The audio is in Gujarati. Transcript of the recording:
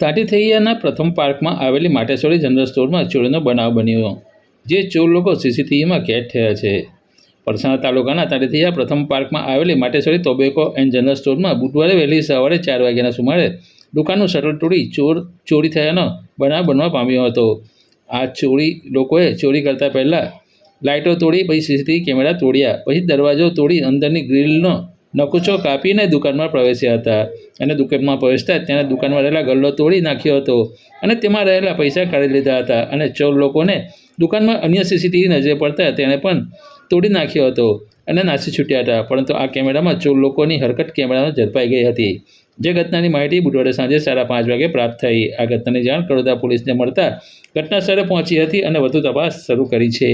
તાટીથૈયાના પ્રથમ પાર્કમાં આવેલી માટેશ્વરી જનરલ સ્ટોરમાં ચોરીનો બનાવ બન્યો, જે ચોર લોકો સીસીટીવીમાં કેદ થયા છે. પરસાણા તાલુકાના તાટીથૈયા પ્રથમ પાર્કમાં આવેલી માટેશ્વરી ટોબેકો એન્ડ જનરલ સ્ટોરમાં બુધવારે વહેલી સવારે ચાર વાગ્યાના સુમારે દુકાનનું શટર તોડી ચોર, ચોરી થયાનો બનાવ બનવા પામ્યો હતો. આ ચોરી લોકોએ ચોરી કરતા પહેલાં લાઇટો તોડી, પછી સીસીટીવી કેમેરા તોડ્યા, પછી દરવાજો તોડી અંદરની ગ્રીલનો નકુચો કાપીને દુકાનમાં પ્રવેશ્યા હતા. અને દુકાનમાં પ્રવેશતા જ તેણે દુકાનમાં રહેલા ગલ્લો તોડી નાખ્યો હતો. અને તેમાં રહેલા પૈસા કાઢી લીધા હતા. અને ચોર લોકોને દુકાનમાં અન્ય સીસીટીવી નજરે પડતા તેણે પણ તોડી નાખ્યો હતો અને નાસી છૂટ્યા હતા. પરંતુ આ કેમેરામાં ચોર લોકોની હરકત કેમેરામાં ઝડપાઈ ગઈ હતી. જે ઘટનાની માહિતી બુધવારે સાંજે સાડા પાંચ વાગે પ્રાપ્ત થઈ. આ ઘટનાની જાણ કડોદા પોલીસને મળતા ઘટના સ્થળે પહોંચી હતી અને વધુ તપાસ શરૂ કરી છે.